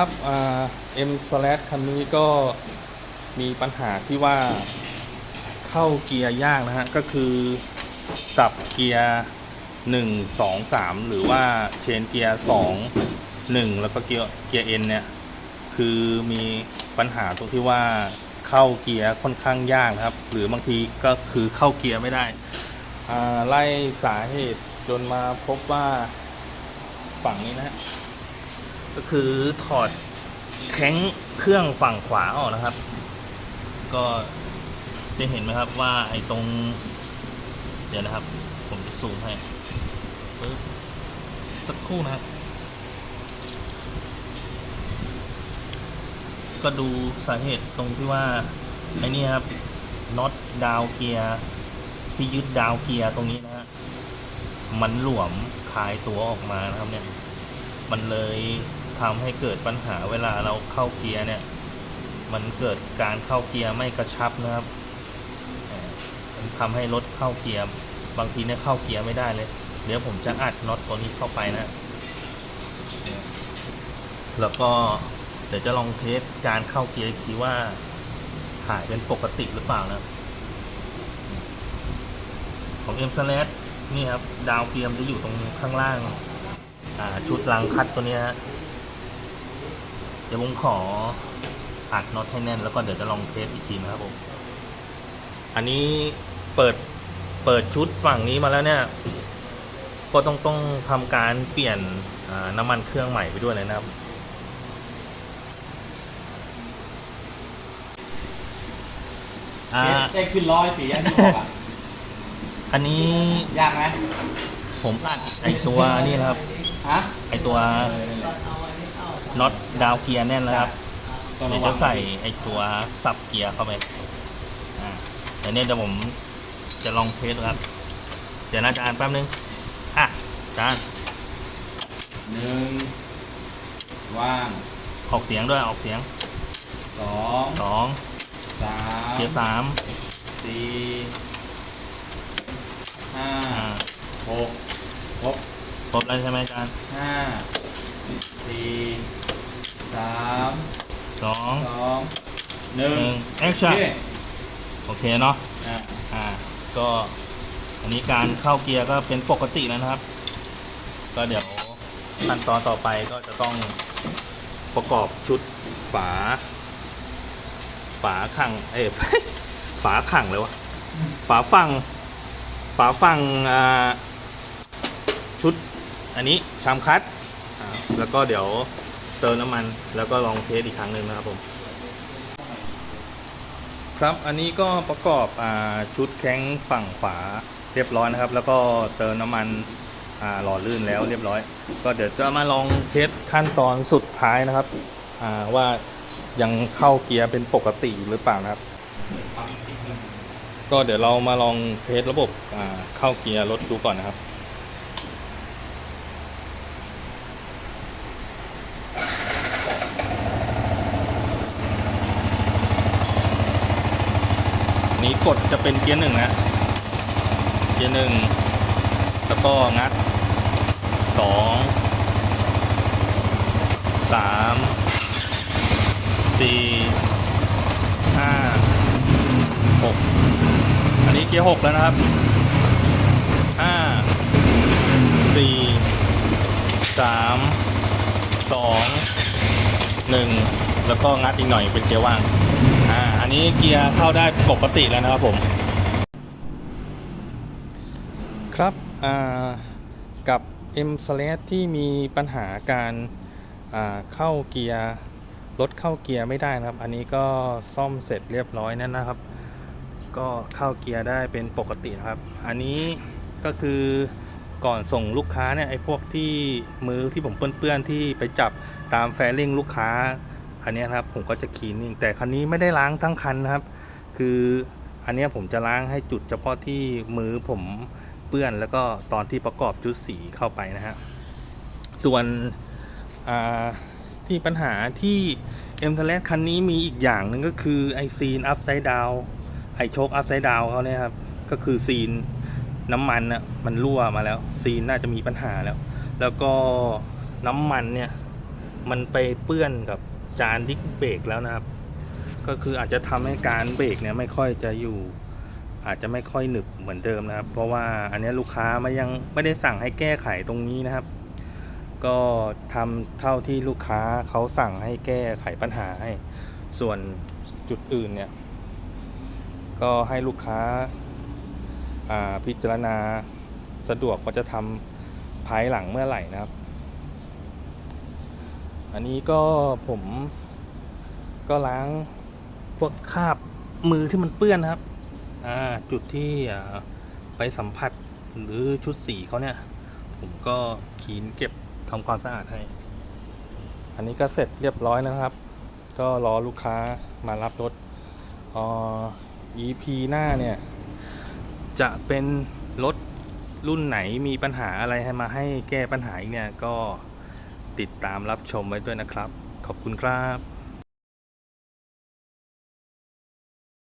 ครับเอ็มสแลคันนี้ก็มีปัญหาที่ว่าเข้าเกียร์ยากนะฮะ ก็คือสับเกียร์หนึ่งสองสามหรือว่าเชนเกียร์สองหนึ่งแล้วก็เกียร์เกียร์เอ็นเนี่ย คือมีปัญหาตรงที่ว่าเข้าเกียร์ค่อนข้างยากนะครับ หรือบางทีก็คือเข้าเกียร์ไม่ได้ไล่สาเหตุจนมาพบว่าฝั่งนี้นะฮะ ก็คือถอดแข้งเครื่องฝั่งขวาออกนะครับ ก็จะเห็นไหมครับว่าไอ้ตรง เดี๋ยวนะครับ ผมจะซูมให้ปึ๊บสักครู่นะครับก็ดูสาเหตุตรงที่ว่าไอ้นี่ครับน็อตดาวเกียร์ที่ยึดดาวเกียร์ตรงนี้นะฮะมันหลวมคลายตัวออกมานะครับเนี่ย มันเลย ทำให้เกิดปัญหาเวลาเราเข้าเกียร์เนี่ย มันเกิดการเข้าเกียร์ไม่กระชับนะครับมันทำให้รถเข้าเกียร์บางทีเนี่ยเข้าเกียร์ไม่ได้เลย เดี๋ยวผมจะอัดน็อตตัวนี้เข้าไปนะ แล้วก็เดี๋ยวจะลองเทสการเข้าเกียร์ทีว่าถ่ายเป็นปกติหรือเปล่านะ ของ M s l a s นี่ครับ ดาวเกียร์จะอยู่ตรงข้างล่างชุดลังคัดตัวนี้ฮะ เดี๋ยวผมขออัดน็อตให้แน่นแล้วก็เดี๋ยวจะลองเทสอีกทีนะครับผม อันนี้เปิดเปิดชุดฝั่งนี้มาแล้วเนี่ย ก็ต้องต้องทำการเปลี่ยนอ่าน้ำมันเครื่องใหม่ไปด้วยเลยนะครับอ่าได้ขึ้นร้อยสีอย่างที่บอกอะ อันนี้ยากไหมผมอัดไอตัวนี่นะครับฮะไอตัว น็อตดาวเกียร์แน่นแล้วครับต้องเดี๋ระยววัจะงใส่ไอตัวสับเกียร์เข้าไปอ่าเดี๋ยวเนี้เดี๋ยวผมจะลองเทสดูครับ เดี๋ยวนะอาจารย์แป๊บนึง อะอาจารย์หนึ่งว่างออกเสียงด้วยออกเสียงสองสองสามเกียร์สามสี่ห้าอ่าหกครบครบแล้วใช่ไหมอาจารย์ห้าสี่ สามสองสองหนึ่หงนึ่งแอคโอชั่นเคโอเคเนาะอะอ่าก็อันนี้การเข้าเกียร์ก็เป็นปกติแล้วนะครับ ก็เดี๋ยวขั้นตอนต่อไปก็จะต้องประกอบชุดฝา ฝาขังเอ้ยฝาขังเลยวะฝาฟัง ฝาฟังอ่าชุดอันนี้ชามคัดอ่าแล้วก็เดี๋ยวเติมน้ำมัน แล้วก็ลองเทสอีกครั้งหนึ่งนะครับผมครับอันนี้ก็ประกอบอชุดแข้งฝั่งขวาเรียบร้อยนะครับ แล้วก็เติมน้ำมันหล่อลื่นแล้วเรียบร้อย ก็เดี๋ยวจะมาลองเทสขั้นตอนสุดท้ายนะครับว่ายังเข้าเกียร์เป็นปกติหรือเปล่านะครับ ก็เดี๋ยวเรามาลองเทสระบบเข้าเกียร์รถดูก่อนนะครับ นี้กดจะเป็นเกียร์หนึ่งนะ เกียร์หนึ่งแล้วก็งัดสองสามสี่ห้าหกอันนี้เกียร์หกแล้วนะครับห้าสี่สามสองหนึ่งแล้วก็งัดอีกหน่อยเป็นเกียร์ว่าง นี้เกียร์เข้าได้ปกติแล้วนะครับผม ครับกับ M s l a s ที่มีปัญหาการเข้าเกียร์รถเข้าเกียร์ไม่ได้นะครับ อันนี้ก็ซ่อมเสร็จเรียบร้อยนั่นนะครับ ก็เข้าเกียร์ได้เป็นปกติครับ อันนี้ก็คือก่อนส่งลูกค้าเนี่ยไอ้พวกที่มือที่ผมเปื้อนๆที่ไปจับตามแฟริ่งลูกค้า อันนี้นะครับผมก็จะคลีนนิ่งแต่คันนี้ไม่ได้ล้างทั้งคันนะครับ คืออันนี้ผมจะล้างให้จุดเฉพาะที่มือผมเปื้อนแล้วก็ตอนที่ประกอบชุดสีเข้าไปนะฮะส่วนที่ปัญหาที่เอ็มทเลคันนี้มีอีกอย่างหนึ่งก็คือไอซีนอัพไซด์ดาวไอโชคอัพไซด์ดาวเขาเนี่ยครับก็คือซีนน้ำมันน่ะมันรั่วมาแล้ว ซีนน่าจะมีปัญหาแล้ว แล้วก็น้ำมันเนี่ย มันไปเปื้อนกับ จานดิสเบรกแล้วนะครับ ก็คืออาจจะทำให้การเบรกเนี่ยไม่ค่อยจะอยู่ อาจจะไม่ค่อยหนึบเหมือนเดิมนะครับ เพราะว่าอันนี้ลูกค้ามายังไม่ได้สั่งให้แก้ไขตรงนี้นะครับ ก็ทำเท่าที่ลูกค้าเขาสั่งให้แก้ไขปัญหาให้ ส่วนจุดอื่นเนี่ย ก็ให้ลูกค้าอ่าพิจารณาสะดวกว่าจะทำภายหลังเมื่อไหร่นะครับ อันนี้ก็ผมก็ล้างพวกคราบมือที่มันเปื้อนนะครับ อ่าจุดที่ไปสัมผัสหรือชุดสีเขาเนี่ย ผมก็คีนเก็บทำความสะอาดให้ อันนี้ก็เสร็จเรียบร้อยแล้วนะครับ ก็รอลูกค้ามารับรถอ่อ EP หน้าเนี่ย จะเป็นรถรุ่นไหนมีปัญหาอะไรให้มาให้แก้ปัญหาอีกเนี่ยก็ ติดตามรับชมไว้ด้วยนะครับ ขอบคุณครับ